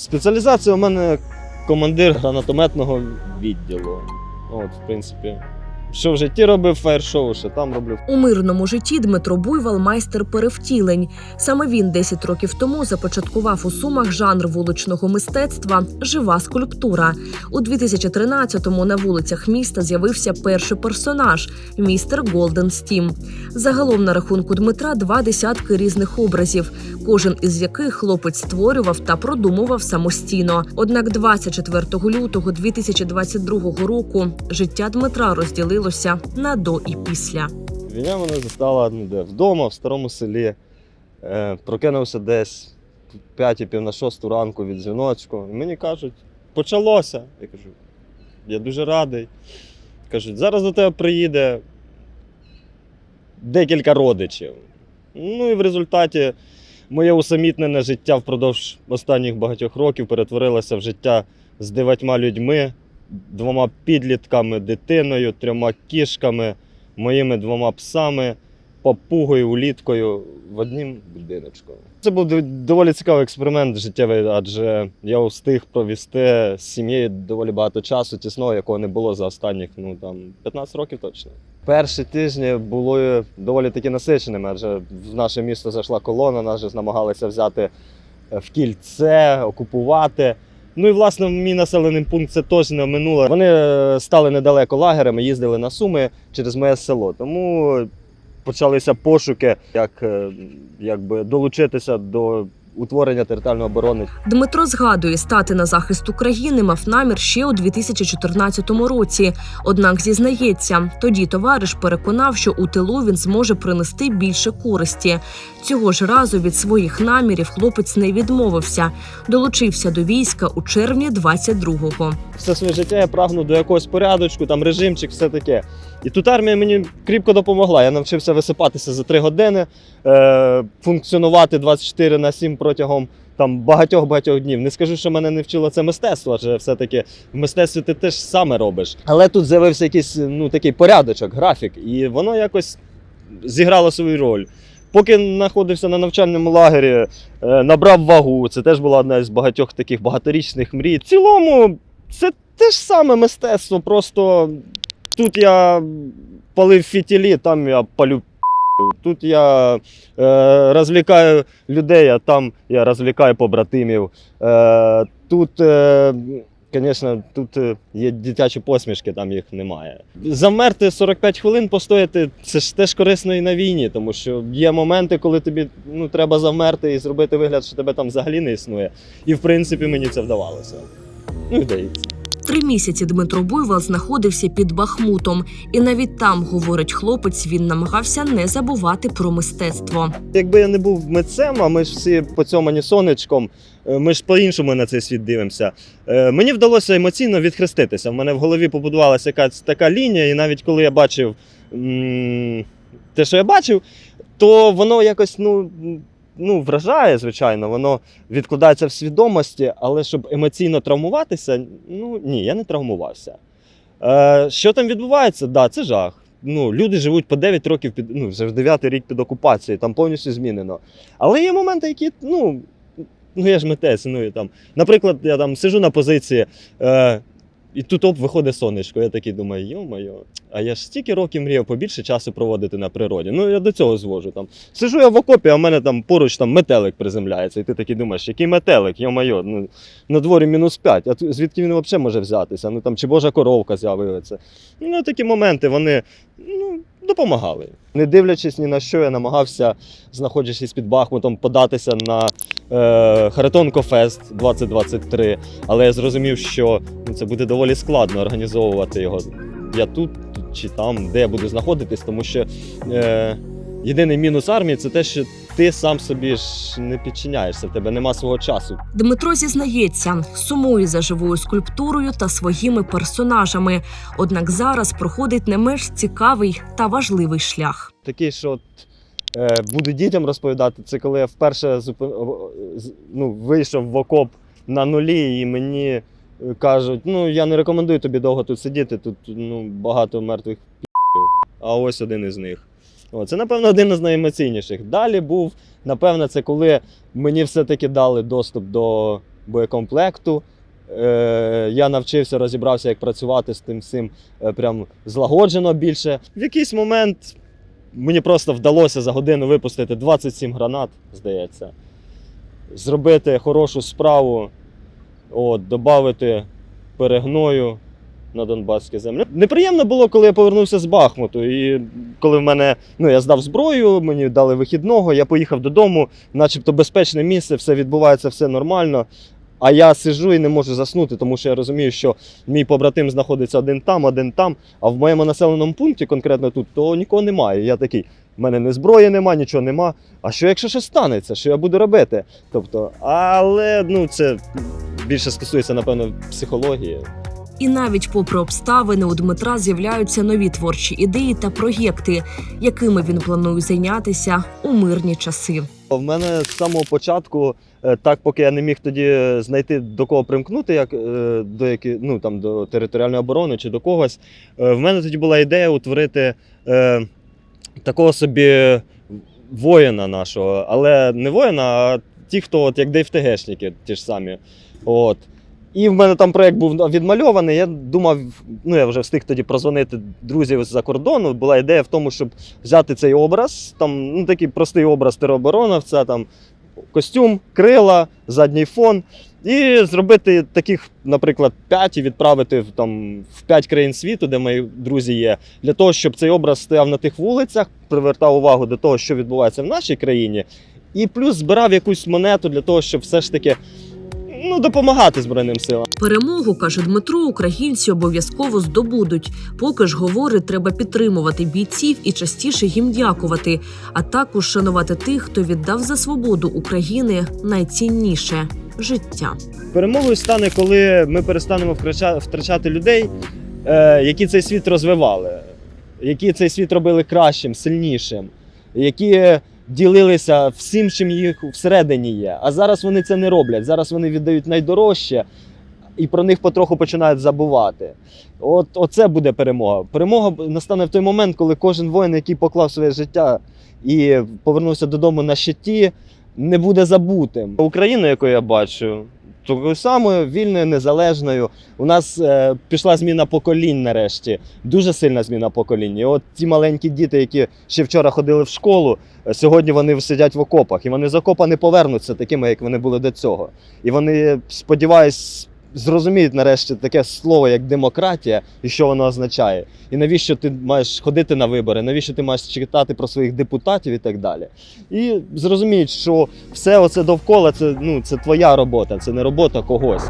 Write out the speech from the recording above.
Спеціалізація у мене командир гранатометного відділу. От, в принципі. Що в житті робив фаєр-шоу, що там роблю. У мирному житті Дмитро Буйвол майстер перевтілень. Саме він 10 років тому започаткував у сумах жанр вуличного мистецтва жива скульптура. У 2013-му на вулицях міста з'явився перший персонаж містер Голден Стім. Загалом на рахунку Дмитра два десятки різних образів, кожен із яких хлопець створював та продумував самостійно. Однак 24 лютого 2022 року життя Дмитра розділилося на до і після. Війна мене застала ну, де, вдома, в старому селі. Е, прокинувся десь в 5 пів на 6 ранку від дзвіночку. Мені кажуть, почалося. Я кажу, я дуже радий. Кажуть, зараз до тебе приїде декілька родичів. Ну і в результаті моє усамітнене життя впродовж останніх багатьох років перетворилося в життя з дев'ятьма людьми, двома підлітками, дитиною, трьома кішками, моїми двома псами, папугою, уліткою в однім будиночку. Це був доволі цікавий експеримент життєвий, адже я встиг провести з сім'єю доволі багато часу, тісного, якого не було за останніх ну, там, 15 років точно. Перші тижні були доволі таки насиченими, адже в наше місто зайшла колона, нас же намагалися взяти е, в кільце, окупувати. Ну і власне мій населений пункт це теж не минуло. Вони е, стали недалеко лагерами, їздили на Суми через моє село. Тому почалися пошуки, як е, якби долучитися до утворення територіальної оборони. Дмитро згадує, стати на захист України мав намір ще у 2014 році. Однак зізнається, тоді товариш переконав, що у тилу він зможе принести більше користі. Цього ж разу від своїх намірів хлопець не відмовився. Долучився до війська у червні 22-го. Все своє життя я прагну до якогось порядочку, там режимчик, все таке. І тут армія мені кріпко допомогла. Я навчився висипатися за три години, е, функціонувати 24 на 7 протягом там багатьох-багатьох днів. Не скажу, що мене не вчило це мистецтво, адже все-таки в мистецтві ти теж саме робиш. Але тут з'явився якийсь ну, такий порядочок, графік, і воно якось зіграло свою роль. Поки знаходився на навчальному лагері, е, набрав вагу. Це теж була одна з багатьох таких багаторічних мрій. В цілому, це те ж саме мистецтво, просто тут я палив фітілі, там я палю. Тут я е, розвлікаю людей, а там я розвлікаю побратимів. Е, тут, е, звісно, тут е, є дитячі посмішки, там їх немає. Замерти 45 хвилин постояти це ж теж корисно і на війні, тому що є моменти, коли тобі ну, треба замерти і зробити вигляд, що тебе там взагалі не існує. І в принципі мені це вдавалося. Ну, і. Три місяці Дмитро Буйвол знаходився під Бахмутом, і навіть там, говорить хлопець, він намагався не забувати про мистецтво. Якби я не був митцем, а ми ж всі по поцьомані сонечком, е, ми ж по-іншому на цей світ дивимося. Е, Мені вдалося емоційно відхреститися. В мене в голові побудувалася якась така лінія, і навіть коли я бачив те, що я бачив, то воно якось ну, ну, вражає, звичайно, воно відкладається в свідомості, але щоб емоційно травмуватися, ну ні, я не травмувався. Е, що там відбувається? Да, це жах. Ну, люди живуть по 9 років під ну, вже 9 рік під окупацією, там повністю змінено. Але є моменти, які, ну, ну я ж митець, ну і там. Наприклад, я там сижу на позиції, е, і тут оп, виходить сонечко. Я такий думаю, йо-моє, а я ж стільки років мріяв побільше часу проводити на природі. Ну, я до цього звожу. Там. Сижу я в окопі, а в мене там поруч там метелик приземляється. І ти такий думаєш, який метелик, йо-моє, ну, на дворі мінус 5, а звідки він взагалі може взятися? Ну там чи божа коровка з'явилася. Ну, такі моменти вони ну, допомагали. Не дивлячись ні на що, я намагався, знаходячись під Бахмутом, податися на е, Харитонко Фест 2023. Але я зрозумів, що ну, це буде доволі складно організовувати його. Я тут чи там, де я буду знаходитись, тому що е, єдиний мінус армії це те, що ти сам собі ж не підчиняєшся, в тебе нема свого часу. Дмитро зізнається, сумує за живою скульптурою та своїми персонажами. Однак зараз проходить не менш цікавий та важливий шлях. такий, що от, е, буду дітям розповідати, це коли я вперше зупи... ну, вийшов в окоп на нулі, і мені е, кажуть, ну я не рекомендую тобі довго тут сидіти, тут ну, багато мертвих а ось один із них. О, це, напевно, один із найемоційніших. Далі був, напевно, це коли мені все-таки дали доступ до боєкомплекту. Е, я навчився, розібрався, як працювати з тим всім е, прям злагоджено більше. В якийсь момент мені просто вдалося за годину випустити 27 гранат, здається, зробити хорошу справу, от, додати перегною на Донбаські землі. Неприємно було, коли я повернувся з Бахмуту. І коли в мене ну, я здав зброю, мені дали вихідного, я поїхав додому, начебто безпечне місце, все відбувається, все нормально. А я сиджу і не можу заснути, тому що я розумію, що мій побратим знаходиться один там, один там. А в моєму населеному пункті, конкретно тут, то нікого немає. Я такий, в мене не зброї нема, нічого нема. А що якщо щось станеться? Що я буду робити? Тобто, але ну це більше стосується, напевно, психології. І навіть попри обставини у Дмитра з'являються нові творчі ідеї та проєкти, якими він планує зайнятися у мирні часи. В мене з самого початку, е, так поки я не міг тоді знайти до кого примкнути, як е, до які, ну там до територіальної оборони чи до когось. е, В мене тоді була ідея утворити е, такого собі воїна нашого, але не воїна, а ті, хто от як ДФТГшники, ті ж самі. От. І в мене там проєкт був відмальований. Я думав, ну я вже встиг тоді прозвонити друзів з-за кордону. Була ідея в тому, щоб взяти цей образ, там ну, такий простий образ теробороновця, там костюм, крила, задній фон, і зробити таких, наприклад, 5 і відправити там, в 5 країн світу, де мої друзі є, для того, щоб цей образ стояв на тих вулицях, привертав увагу до того, що відбувається в нашій країні, і плюс збирав якусь монету для того, щоб все ж таки ну, допомагати Збройним силам. Перемогу каже Дмитро, українці обов'язково здобудуть. Поки ж говорить, треба підтримувати бійців і частіше їм дякувати, а також шанувати тих, хто віддав за свободу України найцінніше життя. Перемогою стане, коли ми перестанемо втрача- втрачати людей, е, які цей світ розвивали, які цей світ робили кращим, сильнішим, які ділилися всім, чим їх всередині є. А зараз вони це не роблять. Зараз вони віддають найдорожче і про них потроху починають забувати. От оце буде перемога. Перемога настане в той момент, коли кожен воїн, який поклав своє життя і повернувся додому на щиті, не буде забутим. Україну, яку я бачу, такою самою вільною, незалежною. У нас е, пішла зміна поколінь нарешті. Дуже сильна зміна поколінь. І от ті маленькі діти, які ще вчора ходили в школу, е, сьогодні вони сидять в окопах. І вони з окопа не повернуться такими, як вони були до цього. І вони, сподіваюсь, зрозуміють нарешті таке слово, як демократія, і що воно означає. І навіщо ти маєш ходити на вибори, навіщо ти маєш читати про своїх депутатів і так далі. І зрозуміють, що все оце довкола це, ну, це твоя робота, це не робота когось.